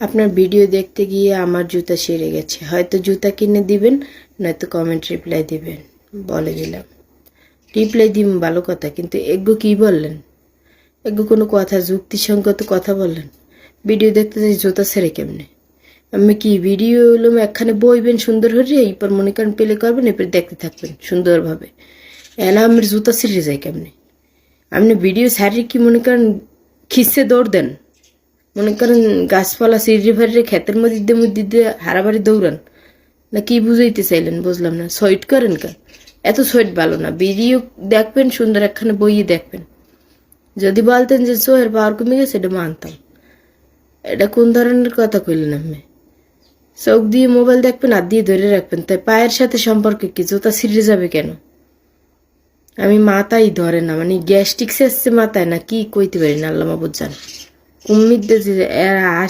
আপনার ভিডিও দেখতে গিয়ে আমার জুতা সেরে গেছে। হয়তো জুতা কিনে দিবেন, নয়তো কমেন্ট রিপ্লাই দিবেন। বলে দিলাম। রিপ্লাই দিম, ভালো কথা। কিন্তু এগো কি বললেন? এগো কোনো কথা, যুক্তিসঙ্গত কথা বললেন? ভিডিও দেখতে যাই জুতা সেরে কেমনে? আমি কি ভিডিও এলাম একখানে বইবেন সুন্দর হয়ে এরপর মনে করেন পেলে করবেন, এরপর দেখতে থাকবেন সুন্দরভাবে। এলা আমার জুতা সেরে যায় কেমনে? আপনি ভিডিও সারি কি মনে করেন খিসে দৌড় দেন? মনে করেন গাছপালা সিঁড়ি ফাড়ি ক্ষেতের মধ্যে মধ্যে দিয়ে দৌড়ান। না কি বুঝাইতে চাইলেন বুঝলাম না। সইট করেন কা? এত সইট ভালো না। ভিডিও দেখবেন, সুন্দর একখানে বইয়ে দেখবেন। যদি বলতেন যে চোহের পাওয়ার কমে গেছে, এটা মানতাম। এটা কোন ধরনের কথা কইলেন আপনি? চোখ দিয়ে মোবাইল দেখবেন আর দিয়ে ধরে রাখবেন। তাই পায়ের সাথে সম্পর্কে কি জুতা ছিঁড়ে যাবে কেন? আমি মাথায় ধরে না মানে গ্যাস্ট্রিক এসছে মাথায়, না কি কইতে পারি না, আল্লাহ মাবুদ umidade era